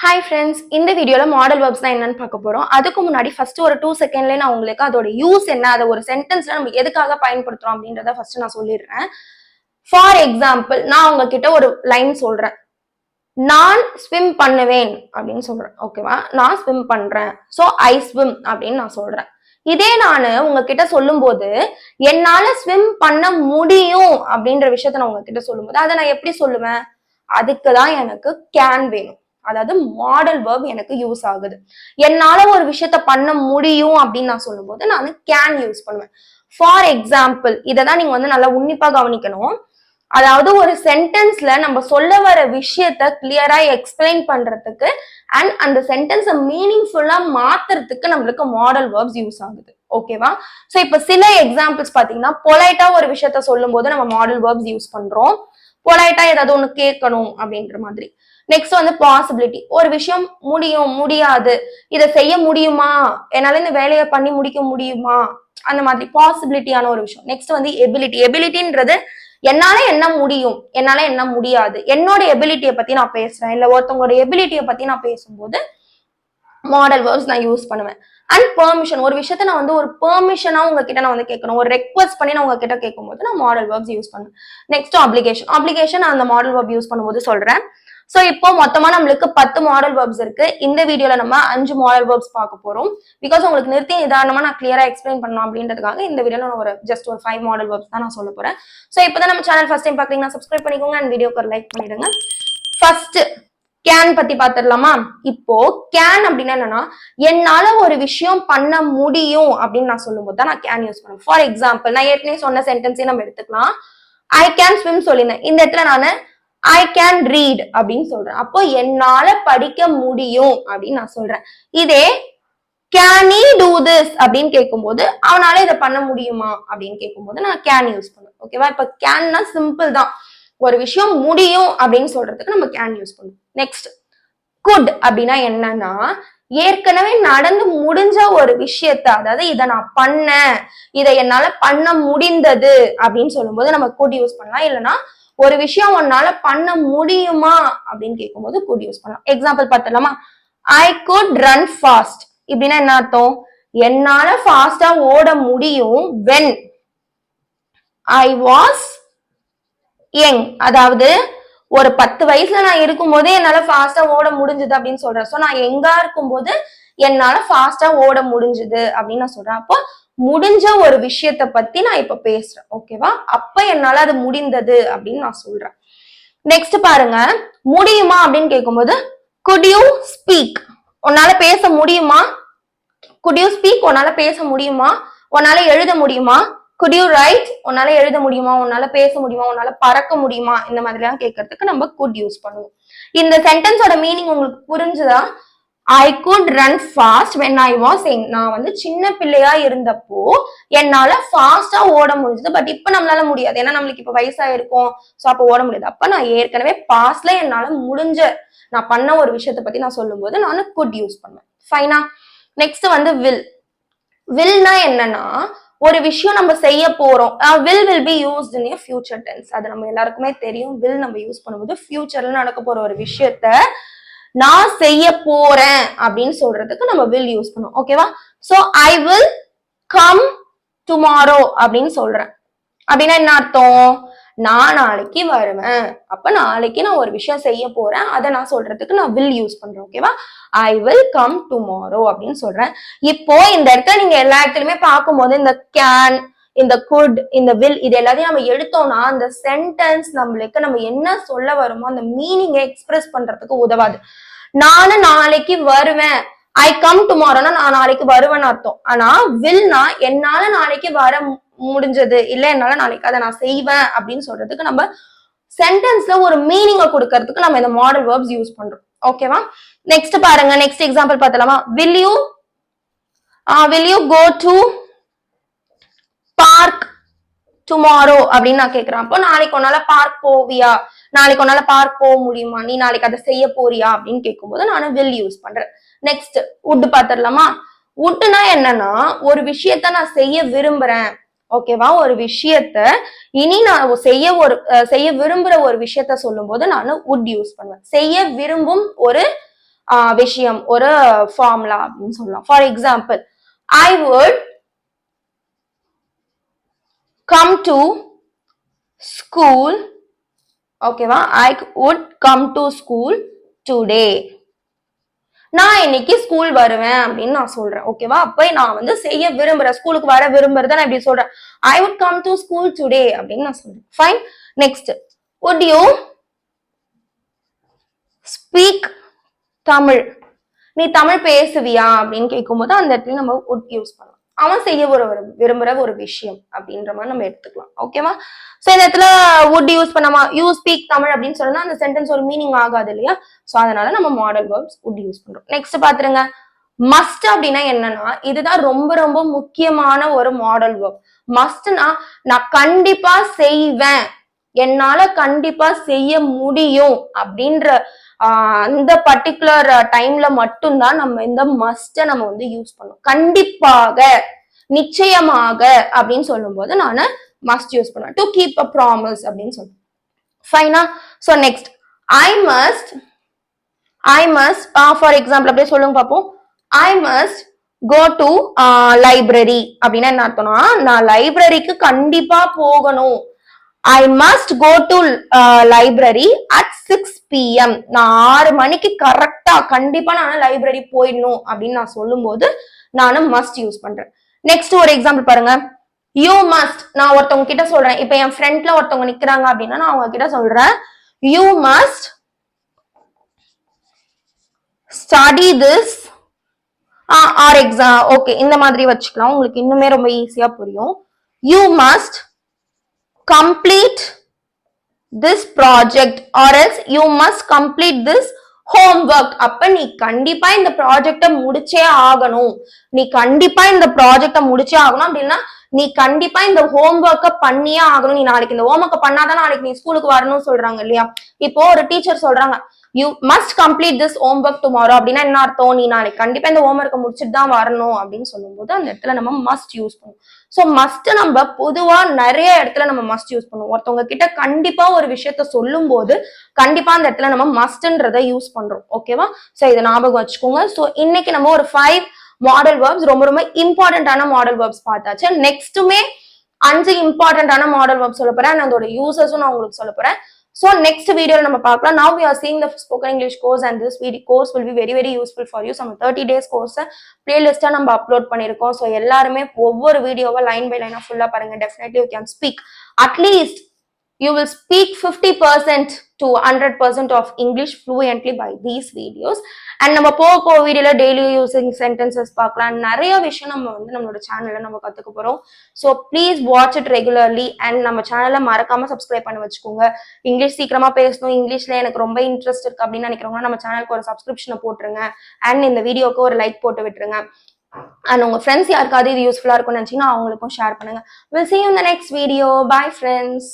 Hi friends இந்த வீடியோவில் model verbs தான் என்னன்னு பார்க்க போகிறோம் அதுக்கு முன்னாடி ஃபர்ஸ்ட் ஒரு டூ செகண்ட்லேயே நான் உங்களுக்கு அதோட யூஸ் என்ன அதை ஒரு சென்டென்ஸில் நம்ம எதுக்காக பயன்படுத்துகிறோம் அப்படின்றத ஃபர்ஸ்ட் நான் சொல்லிடுறேன். ஃபார் எக்ஸாம்பிள் நான் உங்ககிட்ட ஒரு லைன் சொல்கிறேன் நான் ஸ்விம் பண்ணுவேன் அப்படின்னு சொல்கிறேன் ஓகேவா நான் ஸ்விம் பண்ணுறேன் ஸோ ஐ ஸ்விம் அப்படின்னு நான் சொல்கிறேன் இதே நான் உங்ககிட்ட சொல்லும்போது என்னால ஸ்விம் பண்ண முடியும் அப்படின்ற விஷயத்த நான் உங்ககிட்ட சொல்லும்போது அதை நான் எப்படி சொல்லுவேன்? அதுக்கு தான் எனக்கு கேன் வேணும். அதாவது மாடல் வேர்ப் எனக்கு யூஸ் ஆகுது. என்னால ஒரு விஷயத்த பண்ண முடியும் அப்படின்னு நான் சொல்லும்போது நான் கேன் யூஸ் பண்ணுவேன். ஃபார் எக்ஸாம்பிள் இதை தான் நீங்க வந்து நல்லா உன்னிப்பா கவனிக்கணும். அதாவது ஒரு சென்டென்ஸ்ல நம்ம சொல்ல வர விஷயத்த கிளியரா எக்ஸ்பிளைன் பண்றதுக்கு அண்ட் அந்த சென்டென்ஸை மீனிங்ஃபுல்லா மாத்துறதுக்கு நம்மளுக்கு மாடல் வேர்ப்ஸ் யூஸ் ஆகுது. ஓகேவா ஸோ இப்போ சில எக்ஸாம்பிள்ஸ் பாத்தீங்கன்னா பொலைட்டா ஒரு விஷயத்த சொல்லும் போது நம்ம மாடல் வேர்ப்ஸ் யூஸ் பண்றோம். பொலைட்டா ஏதாவது ஒன்று கேட்கணும் அப்படின்ற மாதிரி. நெக்ஸ்ட் வந்து பாசிபிலிட்டி ஒரு விஷயம் முடியும் முடியாது. இதை செய்ய முடியுமா? என்னால இந்த வேலையை பண்ணி முடிக்க முடியுமா? அந்த மாதிரி பாசிபிலிட்டியான ஒரு விஷயம். நெக்ஸ்ட் வந்து எபிலிட்டி எபிலிட்டின்றது என்னால என்ன முடியும்? என்னால என்ன முடியாது? என்னோட எபிலிட்டியை பத்தி நான் பேசுறேன். இல்ல ஒருத்தவங்களோட எபிலிட்டியை பத்தி நான் பேசும்போது மாடல் வேர்ப்ஸ் நான் யூஸ் பண்ணுவேன். அண்ட் பெர்மிஷன் ஒரு விஷயத்த நான் வந்து ஒரு பெர்மிஷனா உங்ககிட்ட நான் வந்து கேட்கணும். ஒரு ரெக்வஸ்ட் பண்ணி நான் உங்ககிட்ட கேட்கும்போது நான் மாடல் வேர்ப்ஸ் யூஸ் பண்ணுவேன். நெக்ஸ்ட் அப்ளிகேஷன் அப்ளிகேஷன் அந்த மாடல் வேர்ப் யூஸ் பண்ணும்போது சொல்றேன். ஸோ இப்போ மொத்தமா நம்மளுக்கு பத்து மாடல் வேர்ப்ஸ் இருக்கு. இந்த வீடியோல நம்ம அஞ்சு மாடல் வேர்ப்ஸ் பார்க்க போறோம். பிகாஸ் உங்களுக்கு நிறுத்தி நிதானமா நான் கிளியரா எக்ஸ்பிளைன் பண்ணணும் அப்படின்றதுக்காக இந்த வீடியோல நான் ஒரு ஜஸ்ட் ஒரு ஃபைவ் மாடல் வேர்ப்ஸ் தான் நான் சொல்ல போறேன். ஸோ இப்போதான் நம்ம சேனல் ஃபர்ஸ்ட் டைம் பாக்குறீங்கன்னா சப்ஸ்கிரைப் பண்ணிக்கோங்க அண்ட் வீடியோக்கு ஒரு லைக் பண்ணிடுங்க. ஃபர்ஸ்ட் கேன் பத்தி பாத்துடலாமா இப்போ கேன் அப்படின்னா என்னன்னா என்னால ஒரு விஷயம் பண்ண முடியும் அப்படின்னு நான் சொல்லும்போது தான் நான் கேன் யூஸ் பண்ணுவேன். ஃபார் எக்ஸாம்பிள் நான் ஏற்கனவே சொன்ன சென்டென்ஸே நம்ம எடுத்துக்கலாம். ஐ கேன் ஸ்விம் சொல்லியிருந்தேன். இந்த இடத்துல நான் ஐ கேன் ரீட் அப்படின்னு சொல்றேன். அப்போ என்னால படிக்க முடியும் அப்படின்னு நான் சொல்றேன். இதே கேன் ஈ டூ திஸ் அப்படின்னு கேட்கும்போது அவனால இதை பண்ண முடியுமா அப்படின்னு கேட்கும்போது நான் கேன் யூஸ் பண்ணுவேன். ஓகேவா இப்ப கேன்னா சிம்பிள் தான். ஒரு விஷயம் முடியும் அப்படின்னு சொல்றதுக்கு நம்ம கேன் யூஸ் பண்ணுவோம். நெக்ஸ்ட் குட் அப்படின்னா என்னன்னா ஏற்கனவே நடந்து முடிஞ்ச ஒரு விஷயத்த அதாவது இதை நான் பண்ணேன் இதை என்னால பண்ண முடிந்தது அப்படின்னு சொல்லும்போது நம்ம குட் யூஸ் பண்ணலாம். இல்லைன்னா ஒரு விஷயம் உன்னால பண்ண முடியுமா அப்படின்னு கேட்கும்போது குட் யூஸ் பண்ணலாம். எக்ஸாம்பிள் பார்த்தலாமா ஐ குட் ரன் ஃபாஸ்ட் இப்படின்னா என்ன அர்த்தம்? என்னால ஃபாஸ்டா ஓட முடியும் வென் ஐ வாஸ் யங் அதாவது ஒரு பத்து வயசுல நான் இருக்கும்போதே என்னால ஃபாஸ்டா ஓட முடிஞ்சுது அப்படின்னு சொல்றேன். சோ நான் எங்கா இருக்கும்போது என்னால ஃபாஸ்டா ஓட முடிஞ்சுது அப்படின்னு நான் சொல்றேன். அப்போ முடிஞ்ச ஒரு விஷயத்த பத்தி நான் இப்ப பேசுறேன் ஓகேவா அப்ப என்னால அது முடிந்தது அப்படின்னு நான் சொல்றேன். நெக்ஸ்ட் பாருங்க முடியுமா அப்படின்னு கேட்கும்போது குட் யூ ஸ்பீக் உன்னால பேச முடியுமா? குட் யூ ஸ்பீக் உன்னால பேச முடியுமா? உன்னால எழுத முடியுமா? குட் யூ ரைட் உன்னால எழுத முடியுமா? உன்னால பேச முடியுமா? உன்னால பறக்க முடியுமா? இந்த மாதிரி எல்லாம் கேட்கறதுக்கு நம்ம குட் யூஸ் பண்ணுவோம். இந்த சென்டென்ஸோட மீனிங் உங்களுக்கு புரிஞ்சுதான் I could run fast when I was young நான் வந்து சின்ன பிள்ளையா இருந்தப்போ என்னால ஃபாஸ்டா ஓட முடிஞ்சது. பட் இப்ப நம்மளால முடியாது. ஏன்னா நம்மளுக்கு இப்ப வயசாயிருக்கும். ஸோ அப்ப ஓட முடியாது. அப்ப நான் ஏற்கனவே பாஸ்ட்ல என்னால முடிஞ்ச நான் பண்ண ஒரு விஷயத்த பத்தி நான் சொல்லும்போது நான் குட் யூஸ் பண்ணுவேன். ஃபைனா நெக்ஸ்ட் வந்து வில் வில்னா என்னன்னா ஒரு விஷயம் நம்ம செய்ய போறோம். Will will be used in future tense அது நம்ம எல்லாருக்குமே தெரியும். வில் நம்ம யூஸ் பண்ணும்போது ஃபியூச்சர்ல நடக்க போற ஒரு விஷயத்த நான் செய்ய போறேன் அப்படின்னு சொல்றதுக்கு நம்ம வில் யூஸ் பண்ணுவோம். ஓகேவா so I will come tomorrow அப்படின்னு சொல்றேன். அப்படின்னா என்ன அர்த்தம்? நான் நாளைக்கு வருவேன். அப்ப நாளைக்கு நான் ஒரு விஷயம் செய்ய போறேன். அதை நான் சொல்றதுக்கு நான் வில் யூஸ் பண்றேன். ஓகேவா ஐ வில் கம் டுமாரோ அப்படின்னு சொல்றேன். இப்போ இந்த இடத்துல நீங்க எல்லா இடத்துலயுமே பார்க்கும்போது இந்த கேன் இந்த குட் இந்த வில் இது எல்லாத்தையும் நம்ம எடுத்தோம்னா அந்த சென்டென்ஸ் நம்மளுக்கு நம்ம என்ன சொல்ல வருமோ அந்த மீனிங்கை எக்ஸ்பிரஸ் பண்றதுக்கு உதவாது. நானும் நாளைக்கு வருவேன். ஐ கம் டுமாரோனா நான் நாளைக்கு வருவேன்னு அர்த்தம். ஆனா வில்னா என்னால நாளைக்கு வர மு- முடிஞ்சது. இல்ல என்னால நாளைக்கு அதை நான் செய்வேன் அப்படின்னு சொல்றதுக்கு நம்ம சென்டென்ஸ்ல ஒரு மீனிங்கை கொடுக்கறதுக்கு நம்ம இந்த மாடல் வேர்ப்ஸ் யூஸ் பண்றோம். ஓகேவா நெக்ஸ்ட் பாருங்க. Next example பார்த்தலாமா will you will you go to park tomorrow அப்படின்னு நான் கேக்குறேன். அப்போ நாளைக்கு உன்னால பார்க் போவியா? நாளைக்கு உன்னால பார்க் போக முடியுமா? நீ நாளைக்கு அதை செய்ய போறியா? அப்படின்னு கேட்கும்போது நான் வில் யூஸ் பண்றேன். நெக்ஸ்ட் உட் பாத்திரலாமா? உட்னா என்னன்னா ஒரு விஷயத்த நான் செய்ய விரும்புறேன். ஓகேவா ஒரு விஷயத்த இனி நான் செய்ய ஒரு செய்ய விரும்புற ஒரு விஷயத்த சொல்லும்போது நான் உட் யூஸ் பண்ணுவேன். செய்ய விரும்பும் ஒரு விஷயம் ஒரு ஃபார்முலா அப்படின்னு சொல்லலாம். For example I would come to school ஓகேவா I would come to school today நான் இன்னைக்கு ஸ்கூல் வருவேன் அப்படின்னு நான் சொல்றேன். ஓகேவா அப்ப நான் வந்து செய்ய விரும்புறேன். ஸ்கூலுக்கு வர விரும்புறத நான் இப்படி சொல்றேன். I would come to school today அப்படின்னு நான் சொல்றேன். Fine next would you speak Tamil நீ தமிழ் பேசுவியா அப்படின்னு கேட்கும்போது அந்த இடத்துல நம்ம உட் யூஸ் பண்ணலாம். அவன் செய்ய ஒரு விரும்புற ஒரு விஷயம் அப்படின்ற மாதிரி நம்ம எடுத்துக்கலாம். ஓகேவா சோ இந்த இடத்துல வுட் யூஸ் பண்ணாமா யூ ஸ்பீக் தமிழ் அப்படின்னு சொன்னா அந்த சென்டென்ஸ் ஒரு மீனிங் ஆகாது இல்லையா? சோ அதனால நம்ம மாடல் வேர்ப்ஸ் வுட் யூஸ் பண்றோம். நெக்ஸ்ட் பாத்துருங்க. மஸ்ட் அப்படின்னா என்னன்னா இதுதான் ரொம்ப ரொம்ப முக்கியமான ஒரு மாடல் வேர்ப் மஸ்ட்னா நான் கண்டிப்பா செய்வேன். என்னால கண்டிப்பா செய்ய முடியும் அப்படின்ற அந்த பர்டிகுலர் டைம்ல மட்டும்தான் நம்ம இந்த மஸ்ட நம்ம வந்து யூஸ் பண்ணோம் கண்டிப்பாக நிச்சயமாக அப்படின்னு சொல்லும்போது நான் மஸ்ட் யூஸ் பண்ணுவேன். டு கீப் அ ப்ராமிஸ் அப்படின்னு சொல்லுவேன். ஃபைனா so next I must I must for example அப்படியே சொல்லுங்க பார்ப்போம் I must go to library அப்படின்னா என்ன அர்த்தம்னா நான் லைப்ரரிக்கு கண்டிப்பா போகணும். I must go to library at six PM நான் ஆறு மணிக்கு கரெக்டா கண்டிப்பா நான் லைப்ரரி போயிடணும் அப்படின்னு நான் சொல்லும்போது நானும் மஸ்ட் யூஸ் பண்றேன். நெக்ஸ்ட் ஒரு எக்ஸாம்பிள் பாருங்க. யூ மஸ்ட் நான் ஒருத்தவங்க கிட்ட சொல்றேன். இப்ப என் ஃப்ரெண்ட்ல ஒருத்தவங்க நிக்கிறாங்க அப்படின்னா நான் அவங்க கிட்ட சொல்றேன். You must study this or exam okay இந்த மாதிரி வச்சுக்கலாம். உங்களுக்கு இன்னுமே ரொம்ப ஈஸியா புரியும். You must complete this project or else you must complete this homework அப்ப நீ கண்டிப்பா இந்த ப்ராஜெக்ட முடிச்சே ஆகணும். நீ கண்டிப்பா இந்த ப்ராஜெக்ட முடிச்சே ஆகணும். அப்படின்னா நீ கண்டிப்பா இந்த ஹோம்ஒர்க்க பண்ணியே ஆகணும். நீ நாளைக்கு இந்த ஹோம்ஒர்க்க பண்ணாதான் நாளைக்கு நீ ஸ்கூலுக்கு வரணும்னு சொல்றாங்க இல்லையா? இப்போ ஒரு டீச்சர் சொல்றாங்க you must complete this homework tomorrow அப்படின்னா என்ன அர்த்தம்? நீ நாளைக்கு கண்டிப்பா இந்த ஹோம் ஒர்க்கை முடிச்சுட்டு தான் வரணும் அப்படின்னு சொல்லும்போது அந்த இடத்துல நம்ம மஸ்ட் யூஸ் பண்ணுவோம். ஸோ மஸ்ட் நம்ம பொதுவா நிறைய இடத்துல நம்ம மஸ்ட் யூஸ் பண்ணுவோம். ஒருத்தவங்க கிட்ட கண்டிப்பா ஒரு விஷயத்த சொல்லும் போது கண்டிப்பா அந்த இடத்துல நம்ம மஸ்ட்ன்றத யூஸ் பண்றோம். ஓகேவா ஸோ இதை ஞாபகம் வச்சுக்கோங்க. ஸோ இன்னைக்கு நம்ம ஒரு ஃபைவ் மாடல் வேர்ப்ஸ் ரொம்ப ரொம்ப இம்பார்ட்டன்டான மாடல் வேர்ப்ஸ் பார்த்தாச்சு. நெக்ஸ்ட்டுமே அஞ்சு இம்பார்ட்டன்டான மாடல் வேர்ப் சொல்ல போறேன். அதோட யூசஸும் நான் உங்களுக்கு சொல்ல போறேன். ஸோ நெக்ஸ்ட் வீடியோவில் நம்ம பார்க்கலாம் now we are seeing the spoken English course and this video course will be very very useful for you நம்ம தேர்ட்டி டேஸ் கோர்ஸை பிளேலிஸ்ட்டாக நம்ம அப்லோட் பண்ணியிருக்கோம் ஸோ எல்லாருமே ஒவ்வொரு வீடியோவை லைன் பை லைனாக ஃபுல்லாக பாருங்கள் definitely you can speak at least you will speak 50% to 100% of English fluently by these videos. And நம்ம போக போக வீடியோல டெய்லி யூசிங் சென்டென்சஸ் பார்க்கலாம். நிறைய விஷயம் நம்ம வந்து நம்மளோட சேனல்ல நம்ம கத்துக்க போறோம். So please watch it regularly and நம்ம சேனலை மறக்காம சப்ஸ்கிரைப் பண்ணி வச்சுக்கோங்க. இங்கிலீஷ் சீக்கிரமா பேசணும். இங்கிலீஷ்ல எனக்கு ரொம்ப இன்ட்ரெஸ்ட் இருக்கு அப்படின்னு நினைக்கிறவங்க நம்ம சேனலுக்கு ஒரு சப்ஸ்கிரிப்ஷனை போட்டுருங்க. அண்ட் இந்த வீடியோக்கு ஒரு லைக் போட்டு விட்டுருங்க. அண்ட் உங்க ஃப்ரெண்ட்ஸ் யாருக்காவது இது யூஸ்ஃபுல்லா இருக்கும்னு நினைச்சீங்கன்னா அவங்களுக்கும் ஷேர் பண்ணுங்க. வில் சி இந்த நெக்ஸ்ட் வீடியோ பாய் ஃப்ரெண்ட்ஸ்